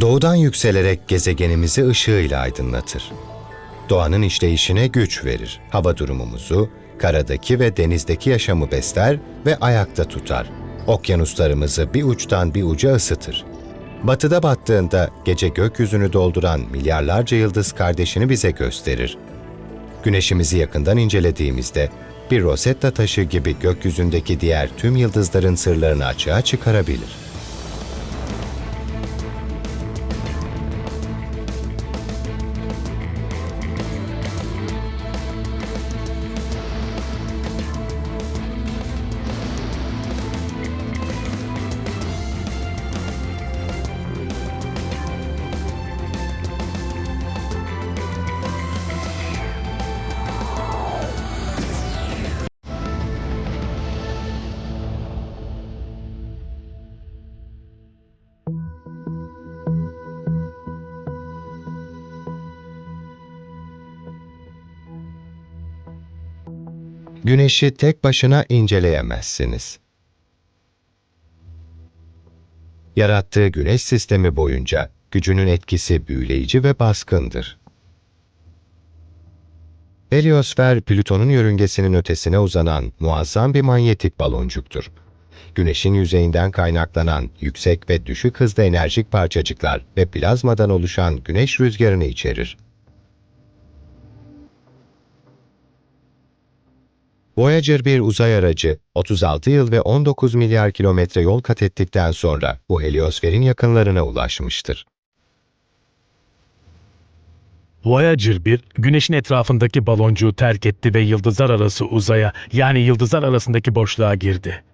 Doğudan yükselerek gezegenimizi ışığıyla aydınlatır. Doğanın işleyişine güç verir. Hava durumumuzu, karadaki ve denizdeki yaşamı besler ve ayakta tutar. Okyanuslarımızı bir uçtan bir uca ısıtır. Batıda battığında gece gökyüzünü dolduran milyarlarca yıldız kardeşini bize gösterir. Güneşimizi yakından incelediğimizde bir Rosetta taşı gibi gökyüzündeki diğer tüm yıldızların sırlarını açığa çıkarabilir. Güneşi tek başına inceleyemezsiniz. Yarattığı güneş sistemi boyunca gücünün etkisi büyüleyici ve baskındır. Heliosfer, Plüton'un yörüngesinin ötesine uzanan muazzam bir manyetik baloncuktur. Güneşin yüzeyinden kaynaklanan yüksek ve düşük hızda enerjik parçacıklar ve plazmadan oluşan güneş rüzgarını içerir. Voyager bir uzay aracı 36 yıl ve 19 milyar kilometre yol kat ettikten sonra bu heliosferin yakınlarına ulaşmıştır. Voyager 1, Güneş'in etrafındaki baloncuğu terk etti ve yıldızlar arası uzaya, yani yıldızlar arasındaki boşluğa girdi.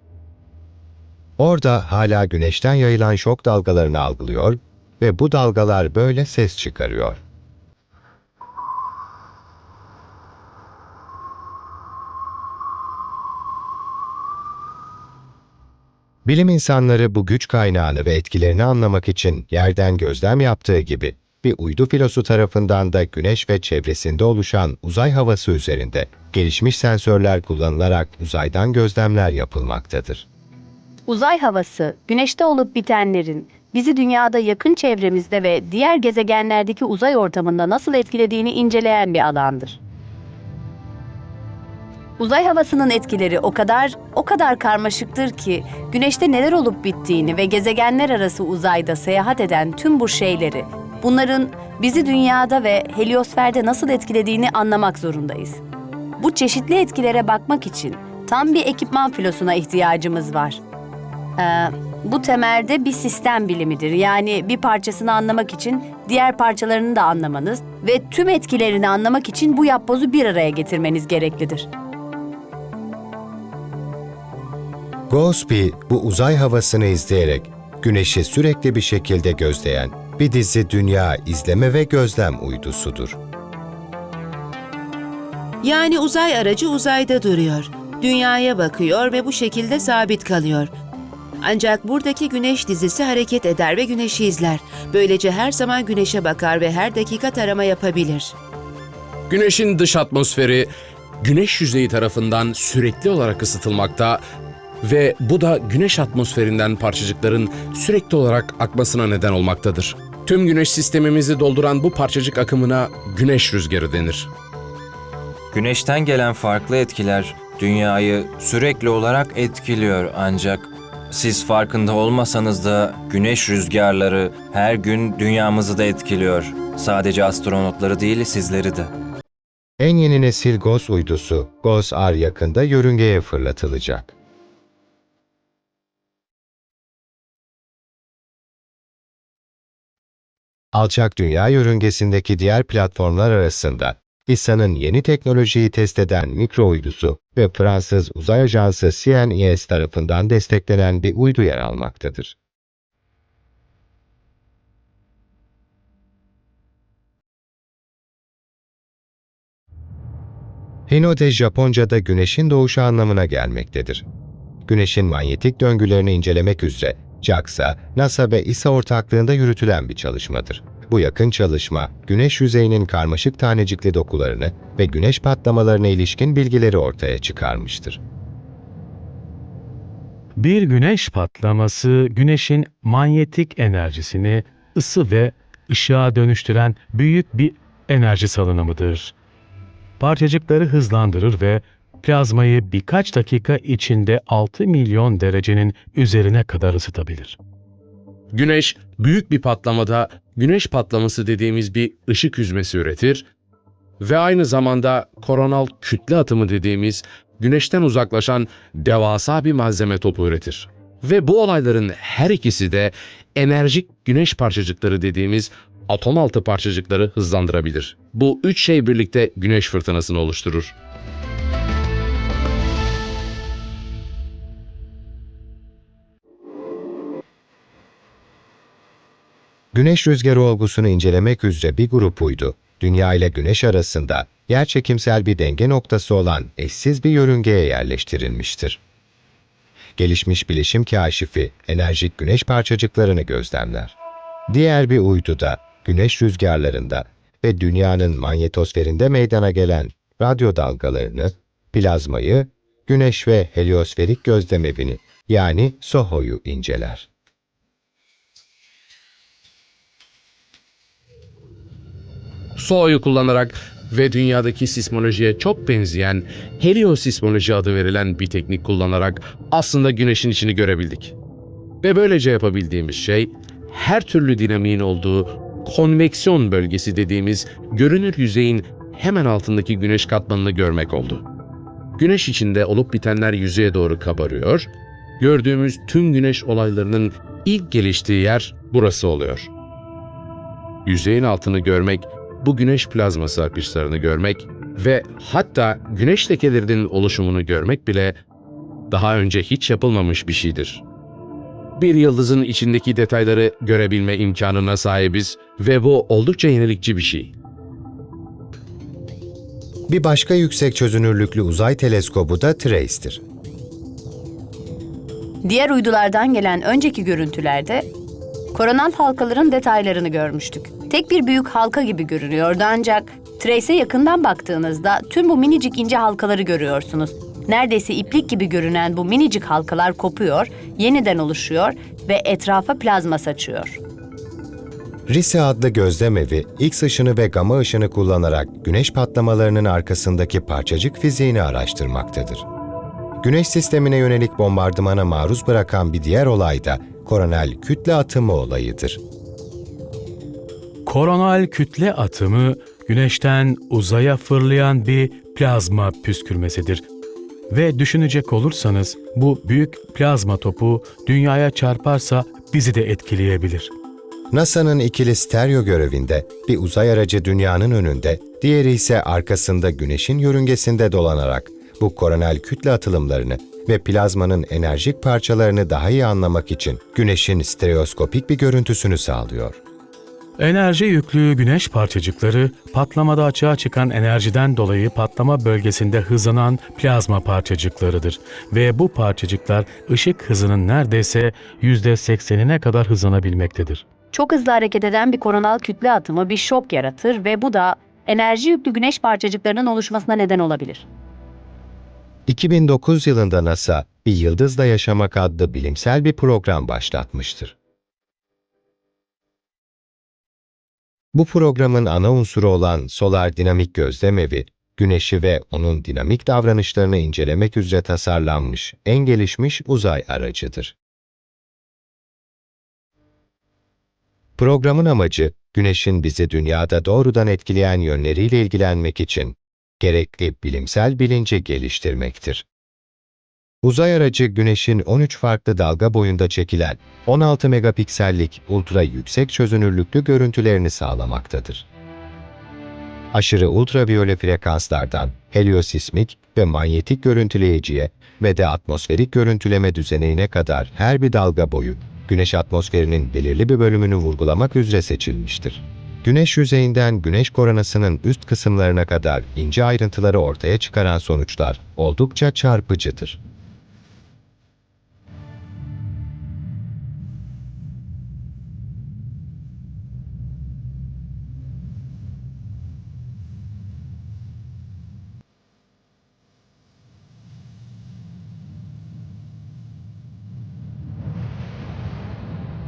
Orada hala güneşten yayılan şok dalgalarını algılıyor ve bu dalgalar böyle ses çıkarıyor. Bilim insanları bu güç kaynağını ve etkilerini anlamak için yerden gözlem yaptığı gibi bir uydu filosu tarafından da güneş ve çevresinde oluşan uzay havası üzerinde gelişmiş sensörler kullanılarak uzaydan gözlemler yapılmaktadır. Uzay havası, güneşte olup bitenlerin bizi dünyada yakın çevremizde ve diğer gezegenlerdeki uzay ortamında nasıl etkilediğini inceleyen bir alandır. Uzay havasının etkileri o kadar o kadar karmaşıktır ki güneşte neler olup bittiğini ve gezegenler arası uzayda seyahat eden tüm bu şeyleri, bunların bizi dünyada ve heliosferde nasıl etkilediğini anlamak zorundayız. Bu çeşitli etkilere bakmak için tam bir ekipman filosuna ihtiyacımız var. Ee, bu temelde bir sistem bilimidir. Yani bir parçasını anlamak için diğer parçalarını da anlamanız ve tüm etkilerini anlamak için bu yapbozu bir araya getirmeniz gereklidir. Gosby bu uzay havasını izleyerek güneşi sürekli bir şekilde gözleyen bir dizi dünya izleme ve gözlem uydusudur. Yani uzay aracı uzayda duruyor. Dünyaya bakıyor ve bu şekilde sabit kalıyor. Ancak buradaki güneş dizisi hareket eder ve güneşi izler. Böylece her zaman güneşe bakar ve her dakika tarama yapabilir. Güneşin dış atmosferi güneş yüzeyi tarafından sürekli olarak ısıtılmakta ve bu da güneş atmosferinden parçacıkların sürekli olarak akmasına neden olmaktadır. Tüm güneş sistemimizi dolduran bu parçacık akımına güneş rüzgarı denir. Güneşten gelen farklı etkiler dünyayı sürekli olarak etkiliyor ancak siz farkında olmasanız da güneş rüzgarları her gün dünyamızı da etkiliyor. Sadece astronotları değil sizleri de. En yeni nesil GOS uydusu GOS-R yakında yörüngeye fırlatılacak. Alçak Dünya yörüngesindeki diğer platformlar arasında İSA'nın yeni teknolojiyi test eden mikro uydusu ve Fransız uzay ajansı CNES tarafından desteklenen bir uydu yer almaktadır. Hinode Japonca'da güneşin doğuşu anlamına gelmektedir. Güneşin manyetik döngülerini incelemek üzere JAXA, NASA ve İSA ortaklığında yürütülen bir çalışmadır. Bu yakın çalışma, güneş yüzeyinin karmaşık tanecikli dokularını ve güneş patlamalarına ilişkin bilgileri ortaya çıkarmıştır. Bir güneş patlaması güneşin manyetik enerjisini ısı ve ışığa dönüştüren büyük bir enerji salınımıdır. Parçacıkları hızlandırır ve plazmayı birkaç dakika içinde 6 milyon derecenin üzerine kadar ısıtabilir. Güneş büyük bir patlamada güneş patlaması dediğimiz bir ışık hüzmesi üretir ve aynı zamanda koronal kütle atımı dediğimiz güneşten uzaklaşan devasa bir malzeme topu üretir. Ve bu olayların her ikisi de enerjik güneş parçacıkları dediğimiz atom altı parçacıkları hızlandırabilir. Bu üç şey birlikte güneş fırtınasını oluşturur. Güneş rüzgarı olgusunu incelemek üzere bir grup uydu, Dünya ile Güneş arasında yerçekimsel bir denge noktası olan eşsiz bir yörüngeye yerleştirilmiştir. Gelişmiş bilişim kaşifi enerjik güneş parçacıklarını gözlemler. Diğer bir uydu da güneş rüzgarlarında ve dünyanın manyetosferinde meydana gelen radyo dalgalarını, plazmayı, güneş ve heliosferik gözlemevini yani SOHO'yu inceler. SOHO'yu kullanarak ve dünyadaki sismolojiye çok benzeyen heliosismoloji adı verilen bir teknik kullanarak aslında güneşin içini görebildik. Ve böylece yapabildiğimiz şey her türlü dinamiğin olduğu konveksiyon bölgesi dediğimiz görünür yüzeyin hemen altındaki güneş katmanını görmek oldu. Güneş içinde olup bitenler yüzeye doğru kabarıyor, gördüğümüz tüm güneş olaylarının ilk geliştiği yer burası oluyor. Yüzeyin altını görmek bu güneş plazması akışlarını görmek ve hatta güneş lekelerinin oluşumunu görmek bile daha önce hiç yapılmamış bir şeydir. Bir yıldızın içindeki detayları görebilme imkanına sahibiz ve bu oldukça yenilikçi bir şey. Bir başka yüksek çözünürlüklü uzay teleskobu da TRACE'tir. Diğer uydulardan gelen önceki görüntülerde koronal halkaların detaylarını görmüştük. Tek bir büyük halka gibi görünüyordu ancak Trace'e yakından baktığınızda tüm bu minicik ince halkaları görüyorsunuz. Neredeyse iplik gibi görünen bu minicik halkalar kopuyor, yeniden oluşuyor ve etrafa plazma saçıyor. RISE adlı gözlemevi X ışını ve gama ışını kullanarak güneş patlamalarının arkasındaki parçacık fiziğini araştırmaktadır. Güneş sistemine yönelik bombardımana maruz bırakan bir diğer olay da koronel kütle atımı olayıdır. Koronal kütle atımı güneşten uzaya fırlayan bir plazma püskürmesidir. Ve düşünecek olursanız bu büyük plazma topu dünyaya çarparsa bizi de etkileyebilir. NASA'nın ikili stereo görevinde bir uzay aracı dünyanın önünde, diğeri ise arkasında güneşin yörüngesinde dolanarak bu koronel kütle atılımlarını ve plazmanın enerjik parçalarını daha iyi anlamak için güneşin stereoskopik bir görüntüsünü sağlıyor. Enerji yüklü güneş parçacıkları patlamada açığa çıkan enerjiden dolayı patlama bölgesinde hızlanan plazma parçacıklarıdır ve bu parçacıklar ışık hızının neredeyse %80'ine kadar hızlanabilmektedir. Çok hızlı hareket eden bir koronal kütle atımı bir şok yaratır ve bu da enerji yüklü güneş parçacıklarının oluşmasına neden olabilir. 2009 yılında NASA, Bir Yıldızla Yaşamak adlı bilimsel bir program başlatmıştır. Bu programın ana unsuru olan Solar Dinamik Gözlemevi, Güneşi ve onun dinamik davranışlarını incelemek üzere tasarlanmış en gelişmiş uzay aracıdır. Programın amacı, Güneş'in bizi dünyada doğrudan etkileyen yönleriyle ilgilenmek için gerekli bilimsel bilinci geliştirmektir. Uzay aracı Güneş'in 13 farklı dalga boyunda çekilen 16 megapiksellik ultra yüksek çözünürlüklü görüntülerini sağlamaktadır. Aşırı ultraviyole frekanslardan heliosismik ve manyetik görüntüleyiciye ve de atmosferik görüntüleme düzenine kadar her bir dalga boyu Güneş atmosferinin belirli bir bölümünü vurgulamak üzere seçilmiştir. Güneş yüzeyinden güneş koronasının üst kısımlarına kadar ince ayrıntıları ortaya çıkaran sonuçlar oldukça çarpıcıdır.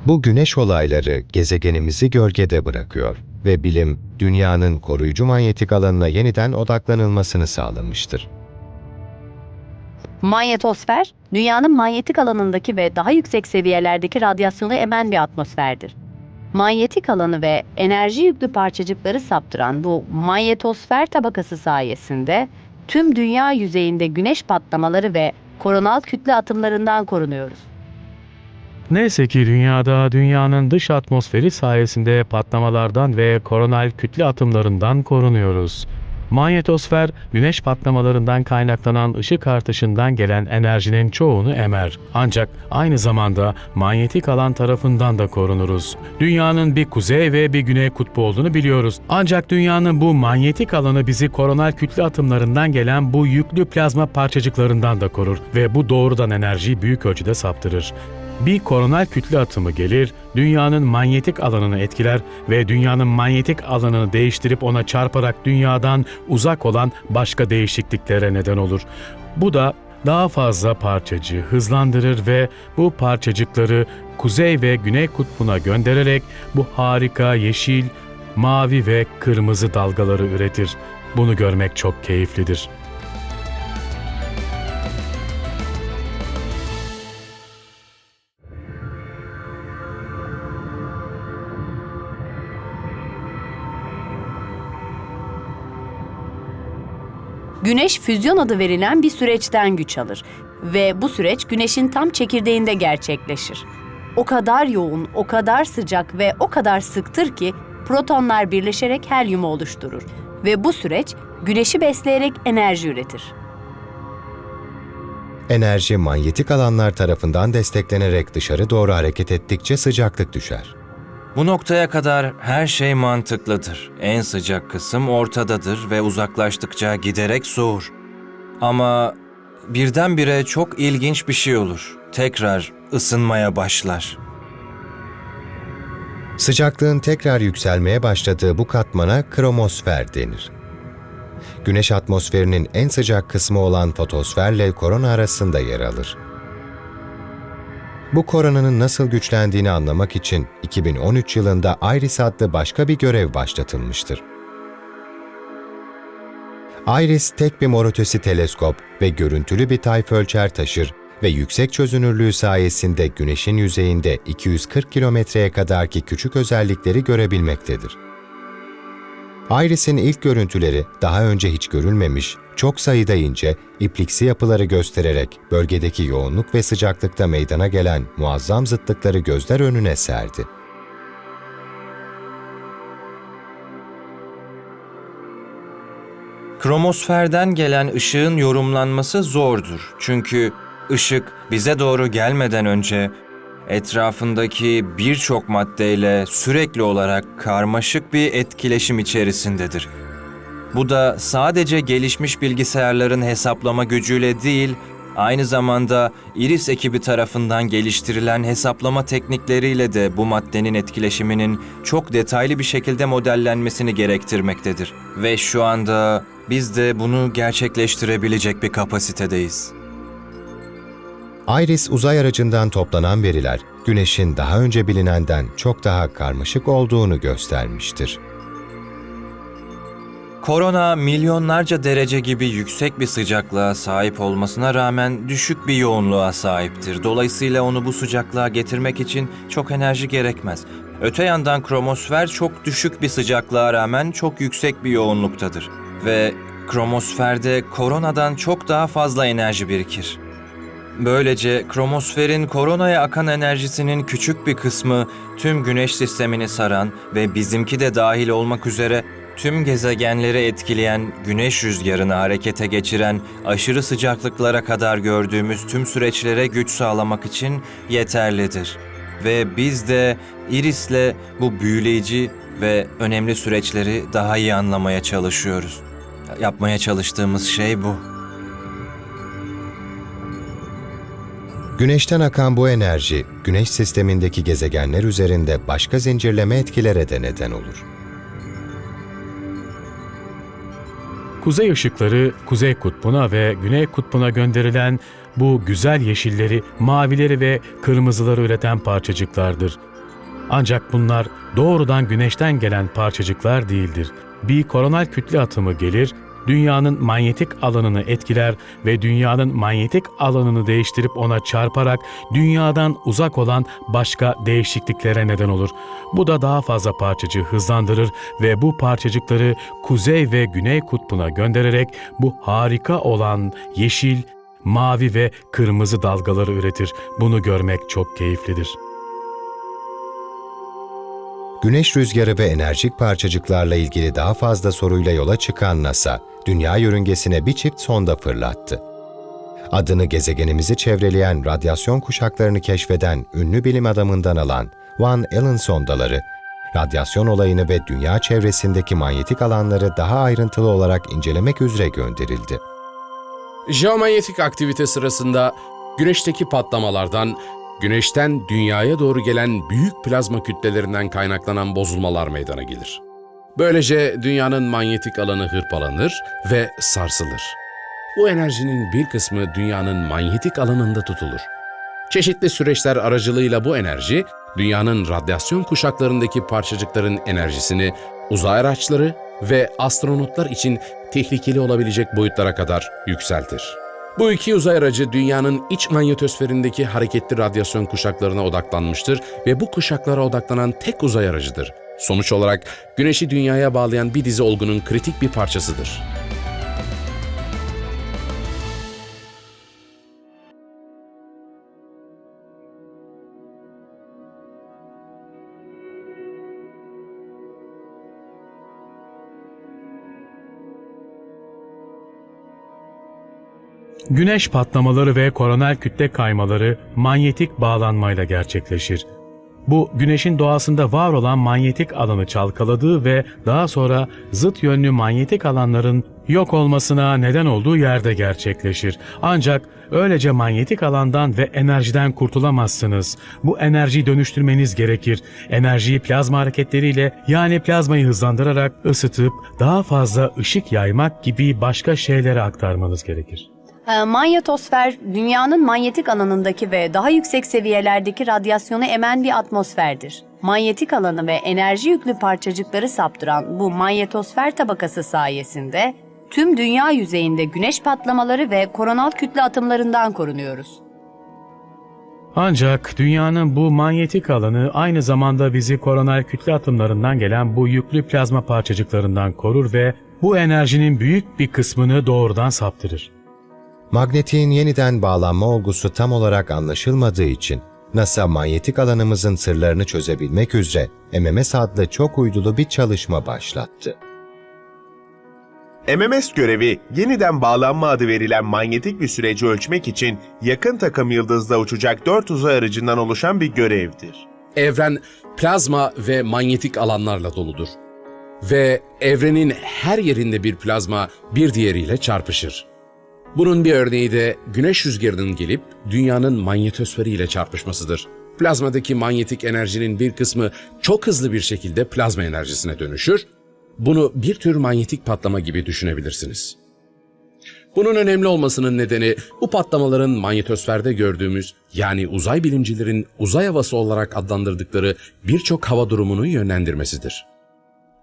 Bu güneş olayları gezegenimizi gölgede bırakıyor ve bilim, dünyanın koruyucu manyetik alanına yeniden odaklanılmasını sağlamıştır. Manyetosfer, dünyanın manyetik alanındaki ve daha yüksek seviyelerdeki radyasyonu emen bir atmosferdir. Manyetik alanı ve enerji yüklü parçacıkları saptıran bu manyetosfer tabakası sayesinde tüm dünya yüzeyinde güneş patlamaları ve koronal kütle atımlarından korunuyoruz. Neyse ki dünyada dünyanın dış atmosferi sayesinde patlamalardan ve koronal kütle atımlarından korunuyoruz. Manyetosfer, güneş patlamalarından kaynaklanan ışık artışından gelen enerjinin çoğunu emer. Ancak aynı zamanda manyetik alan tarafından da korunuruz. Dünyanın bir kuzey ve bir güney kutbu olduğunu biliyoruz. Ancak dünyanın bu manyetik alanı bizi koronal kütle atımlarından gelen bu yüklü plazma parçacıklarından da korur ve bu doğrudan enerjiyi büyük ölçüde saptırır. Bir koronal kütle atımı gelir, dünyanın manyetik alanını etkiler ve dünyanın manyetik alanını değiştirip ona çarparak dünyadan uzak olan başka değişikliklere neden olur. Bu da daha fazla parçacığı hızlandırır ve bu parçacıkları kuzey ve güney kutbuna göndererek bu harika yeşil, mavi ve kırmızı dalgaları üretir. Bunu görmek çok keyiflidir. Güneş füzyon adı verilen bir süreçten güç alır ve bu süreç güneşin tam çekirdeğinde gerçekleşir. O kadar yoğun, o kadar sıcak ve o kadar sıktır ki protonlar birleşerek helyumu oluşturur ve bu süreç güneşi besleyerek enerji üretir. Enerji manyetik alanlar tarafından desteklenerek dışarı doğru hareket ettikçe sıcaklık düşer. Bu noktaya kadar her şey mantıklıdır. En sıcak kısım ortadadır ve uzaklaştıkça giderek soğur. Ama birdenbire çok ilginç bir şey olur. Tekrar ısınmaya başlar. Sıcaklığın tekrar yükselmeye başladığı bu katmana kromosfer denir. Güneş atmosferinin en sıcak kısmı olan fotosferle korona arasında yer alır. Bu koronanın nasıl güçlendiğini anlamak için 2013 yılında IRIS adlı başka bir görev başlatılmıştır. IRIS tek bir mor ötesi teleskop ve görüntülü bir tayf ölçer taşır ve yüksek çözünürlüğü sayesinde Güneş'in yüzeyinde 240 kilometreye kadarki küçük özellikleri görebilmektedir. IRIS'in ilk görüntüleri daha önce hiç görülmemiş, çok sayıda ince, ipliksi yapıları göstererek bölgedeki yoğunluk ve sıcaklıkta meydana gelen muazzam zıtlıkları gözler önüne serdi. Kromosferden gelen ışığın yorumlanması zordur. Çünkü ışık bize doğru gelmeden önce etrafındaki birçok maddeyle sürekli olarak karmaşık bir etkileşim içerisindedir. Bu da sadece gelişmiş bilgisayarların hesaplama gücüyle değil, aynı zamanda Iris ekibi tarafından geliştirilen hesaplama teknikleriyle de bu maddenin etkileşiminin çok detaylı bir şekilde modellenmesini gerektirmektedir. Ve şu anda biz de bunu gerçekleştirebilecek bir kapasitedeyiz. IRIS uzay aracından toplanan veriler, Güneş'in daha önce bilinenden çok daha karmaşık olduğunu göstermiştir. Korona milyonlarca derece gibi yüksek bir sıcaklığa sahip olmasına rağmen düşük bir yoğunluğa sahiptir. Dolayısıyla onu bu sıcaklığa getirmek için çok enerji gerekmez. Öte yandan kromosfer çok düşük bir sıcaklığa rağmen çok yüksek bir yoğunluktadır. Ve kromosferde koronadan çok daha fazla enerji birikir. Böylece kromosferin koronaya akan enerjisinin küçük bir kısmı tüm güneş sistemini saran ve bizimki de dahil olmak üzere tüm gezegenleri etkileyen güneş rüzgarını harekete geçiren aşırı sıcaklıklara kadar gördüğümüz tüm süreçlere güç sağlamak için yeterlidir. Ve biz de Iris'le bu büyüleyici ve önemli süreçleri daha iyi anlamaya çalışıyoruz. Yapmaya çalıştığımız şey bu. Güneşten akan bu enerji, Güneş sistemindeki gezegenler üzerinde başka zincirleme etkilere de neden olur. Kuzey ışıkları Kuzey Kutbu'na ve Güney Kutbu'na gönderilen bu güzel yeşilleri, mavileri ve kırmızıları üreten parçacıklardır. Ancak bunlar doğrudan güneşten gelen parçacıklar değildir. Bir koronal kütle atımı gelir, dünyanın manyetik alanını etkiler ve dünyanın manyetik alanını değiştirip ona çarparak dünyadan uzak olan başka değişikliklere neden olur. Bu da daha fazla parçacığı hızlandırır ve bu parçacıkları kuzey ve güney kutbuna göndererek bu harika olan yeşil, mavi ve kırmızı dalgaları üretir. Bunu görmek çok keyiflidir. Güneş rüzgarı ve enerjik parçacıklarla ilgili daha fazla soruyla yola çıkan NASA, Dünya yörüngesine bir çift sonda fırlattı. Adını gezegenimizi çevreleyen radyasyon kuşaklarını keşfeden ünlü bilim adamından alan Van Allen sondaları, radyasyon olayını ve dünya çevresindeki manyetik alanları daha ayrıntılı olarak incelemek üzere gönderildi. Jeomanyetik aktivite sırasında güneşteki patlamalardan, güneşten dünyaya doğru gelen büyük plazma kütlelerinden kaynaklanan bozulmalar meydana gelir. Böylece dünyanın manyetik alanı hırpalanır ve sarsılır. Bu enerjinin bir kısmı dünyanın manyetik alanında tutulur. Çeşitli süreçler aracılığıyla bu enerji, dünyanın radyasyon kuşaklarındaki parçacıkların enerjisini uzay araçları ve astronotlar için tehlikeli olabilecek boyutlara kadar yükseltir. Bu iki uzay aracı dünyanın iç manyetosferindeki hareketli radyasyon kuşaklarına odaklanmıştır ve bu kuşaklara odaklanan tek uzay aracıdır. Sonuç olarak Güneş'i dünyaya bağlayan bir dizi olgunun kritik bir parçasıdır. Güneş patlamaları ve koronel kütle kaymaları manyetik bağlanmayla gerçekleşir. Bu güneşin doğasında var olan manyetik alanı çalkaladığı ve daha sonra zıt yönlü manyetik alanların yok olmasına neden olduğu yerde gerçekleşir. Ancak öylece manyetik alandan ve enerjiden kurtulamazsınız. Bu enerjiyi dönüştürmeniz gerekir. Enerjiyi plazma hareketleriyle yani plazmayı hızlandırarak ısıtıp daha fazla ışık yaymak gibi başka şeylere aktarmanız gerekir. Ee, Manyetosfer, dünyanın manyetik alanındaki ve daha yüksek seviyelerdeki radyasyonu emen bir atmosferdir. Manyetik alanı ve enerji yüklü parçacıkları saptıran bu manyetosfer tabakası sayesinde tüm dünya yüzeyinde güneş patlamaları ve koronal kütle atımlarından korunuyoruz. Ancak dünyanın bu manyetik alanı aynı zamanda bizi koronal kütle atımlarından gelen bu yüklü plazma parçacıklarından korur ve bu enerjinin büyük bir kısmını doğrudan saptırır. Magnetiğin yeniden bağlanma olgusu tam olarak anlaşılmadığı için NASA manyetik alanımızın sırlarını çözebilmek üzere MMS adlı çok uydulu bir çalışma başlattı. MMS görevi yeniden bağlanma adı verilen manyetik bir süreci ölçmek için yakın takım yıldızda uçacak dört uzay aracından oluşan bir görevdir. Evren plazma ve manyetik alanlarla doludur. Ve evrenin her yerinde bir plazma bir diğeriyle çarpışır. Bunun bir örneği de güneş rüzgarının gelip dünyanın manyetosferiyle çarpışmasıdır. Plazmadaki manyetik enerjinin bir kısmı çok hızlı bir şekilde plazma enerjisine dönüşür. Bunu bir tür manyetik patlama gibi düşünebilirsiniz. Bunun önemli olmasının nedeni bu patlamaların manyetosferde gördüğümüz yani uzay bilimcilerin uzay havası olarak adlandırdıkları birçok hava durumunu yönlendirmesidir.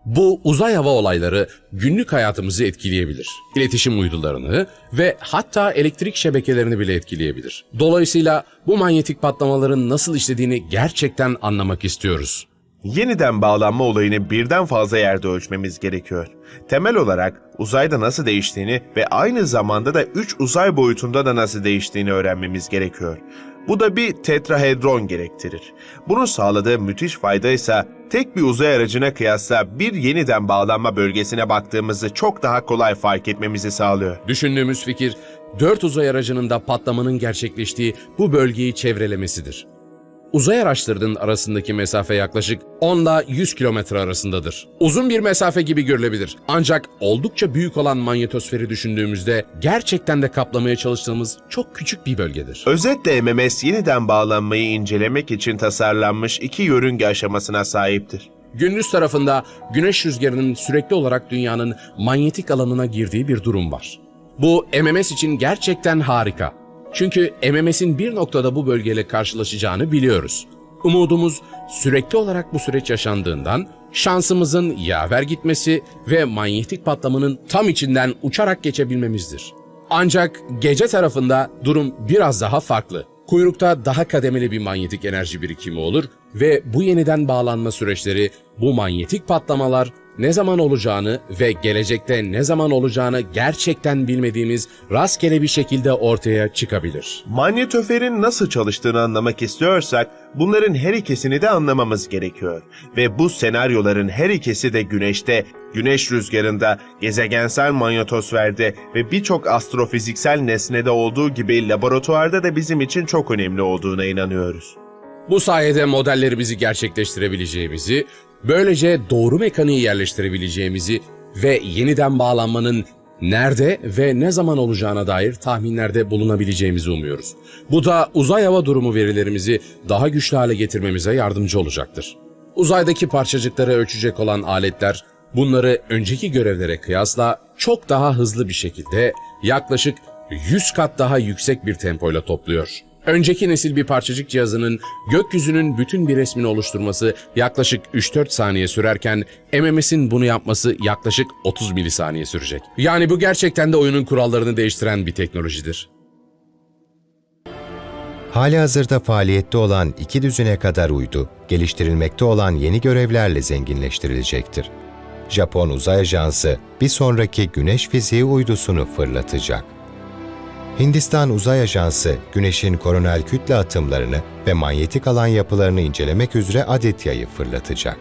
Bu uzay hava olayları günlük hayatımızı etkileyebilir. İletişim uydularını ve hatta elektrik şebekelerini bile etkileyebilir. Dolayısıyla bu manyetik patlamaların nasıl işlediğini gerçekten anlamak istiyoruz. Yeniden bağlanma olayını birden fazla yerde ölçmemiz gerekiyor. Temel olarak uzayda nasıl değiştiğini ve aynı zamanda da 3 uzay boyutunda da nasıl değiştiğini öğrenmemiz gerekiyor. Bu da bir tetrahedron gerektirir. Bunun sağladığı müthiş fayda ise tek bir uzay aracına kıyasla bir yeniden bağlanma bölgesine baktığımızı çok daha kolay fark etmemizi sağlıyor. Düşündüğümüz fikir, dört uzay aracının da patlamanın gerçekleştiği bu bölgeyi çevrelemesidir. Uzay araçlarının arasındaki mesafe yaklaşık 10 ile 100 kilometre arasındadır. Uzun bir mesafe gibi görülebilir. Ancak oldukça büyük olan manyetosferi düşündüğümüzde gerçekten de kaplamaya çalıştığımız çok küçük bir bölgedir. Özetle MMS yeniden bağlanmayı incelemek için tasarlanmış iki yörünge aşamasına sahiptir. Gündüz tarafında güneş rüzgarının sürekli olarak dünyanın manyetik alanına girdiği bir durum var. Bu MMS için gerçekten harika. Çünkü MMS'in bir noktada bu bölgeyle karşılaşacağını biliyoruz. Umudumuz sürekli olarak bu süreç yaşandığından şansımızın yaver gitmesi ve manyetik patlamanın tam içinden uçarak geçebilmemizdir. Ancak gece tarafında durum biraz daha farklı. Kuyrukta daha kademeli bir manyetik enerji birikimi olur ve bu yeniden bağlanma süreçleri, bu manyetik patlamalar ne zaman olacağını ve gelecekte ne zaman olacağını gerçekten bilmediğimiz rastgele bir şekilde ortaya çıkabilir. Manyetoferi nasıl çalıştığını anlamak istiyorsak bunların her ikisini de anlamamız gerekiyor. Ve bu senaryoların her ikisi de güneşte, güneş rüzgarında, gezegensel manyetosferde ve birçok astrofiziksel nesnede olduğu gibi laboratuvarda da bizim için çok önemli olduğuna inanıyoruz. Bu sayede modellerimizi gerçekleştirebileceğimizi, böylece doğru mekaniği yerleştirebileceğimizi ve yeniden bağlanmanın nerede ve ne zaman olacağına dair tahminlerde bulunabileceğimizi umuyoruz. Bu da uzay hava durumu verilerimizi daha güçlü hale getirmemize yardımcı olacaktır. Uzaydaki parçacıkları ölçecek olan aletler bunları önceki görevlere kıyasla çok daha hızlı bir şekilde yaklaşık 100 kat daha yüksek bir tempoyla topluyor. Önceki nesil bir parçacık cihazının gökyüzünün bütün bir resmini oluşturması yaklaşık 3-4 saniye sürerken MMS'in bunu yapması yaklaşık 30 milisaniye sürecek. Yani bu gerçekten de oyunun kurallarını değiştiren bir teknolojidir. Hali hazırda faaliyette olan iki düzine kadar uydu, geliştirilmekte olan yeni görevlerle zenginleştirilecektir. Japon Uzay Ajansı bir sonraki Güneş fiziği uydusunu fırlatacak. Hindistan Uzay Ajansı, Güneş'in koronel kütle atımlarını ve manyetik alan yapılarını incelemek üzere Aditya'yı fırlatacak.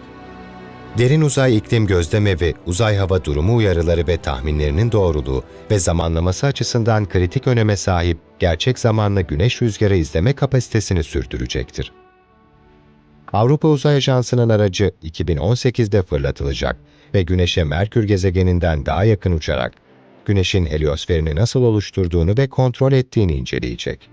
Derin uzay iklim gözleme ve uzay hava durumu uyarıları ve tahminlerinin doğruluğu ve zamanlaması açısından kritik öneme sahip gerçek zamanlı güneş rüzgarı izleme kapasitesini sürdürecektir. Avrupa Uzay Ajansı'nın aracı 2018'de fırlatılacak ve Güneş'e Merkür gezegeninden daha yakın uçarak Güneş'in heliosferini nasıl oluşturduğunu ve kontrol ettiğini inceleyecek.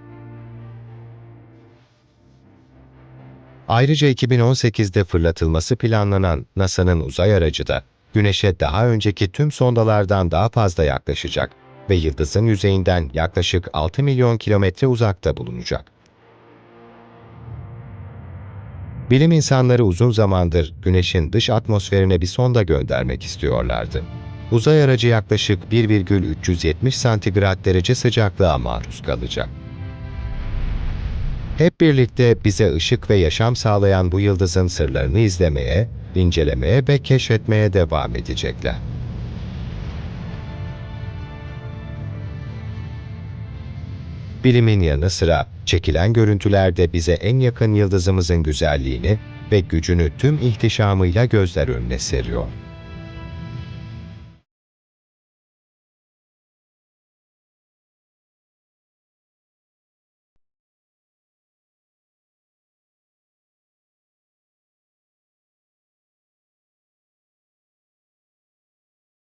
Ayrıca 2018'de fırlatılması planlanan NASA'nın uzay aracı da Güneş'e daha önceki tüm sondalardan daha fazla yaklaşacak ve yıldızın yüzeyinden yaklaşık 6 milyon kilometre uzakta bulunacak. Bilim insanları uzun zamandır Güneş'in dış atmosferine bir sonda göndermek istiyorlardı. Uzay aracı yaklaşık 1,370 santigrat derece sıcaklığa maruz kalacak. Hep birlikte bize ışık ve yaşam sağlayan bu yıldızın sırlarını izlemeye, incelemeye ve keşfetmeye devam edecekler. Bilimin yanı sıra çekilen görüntülerde bize en yakın yıldızımızın güzelliğini ve gücünü tüm ihtişamıyla gözler önüne seriyor.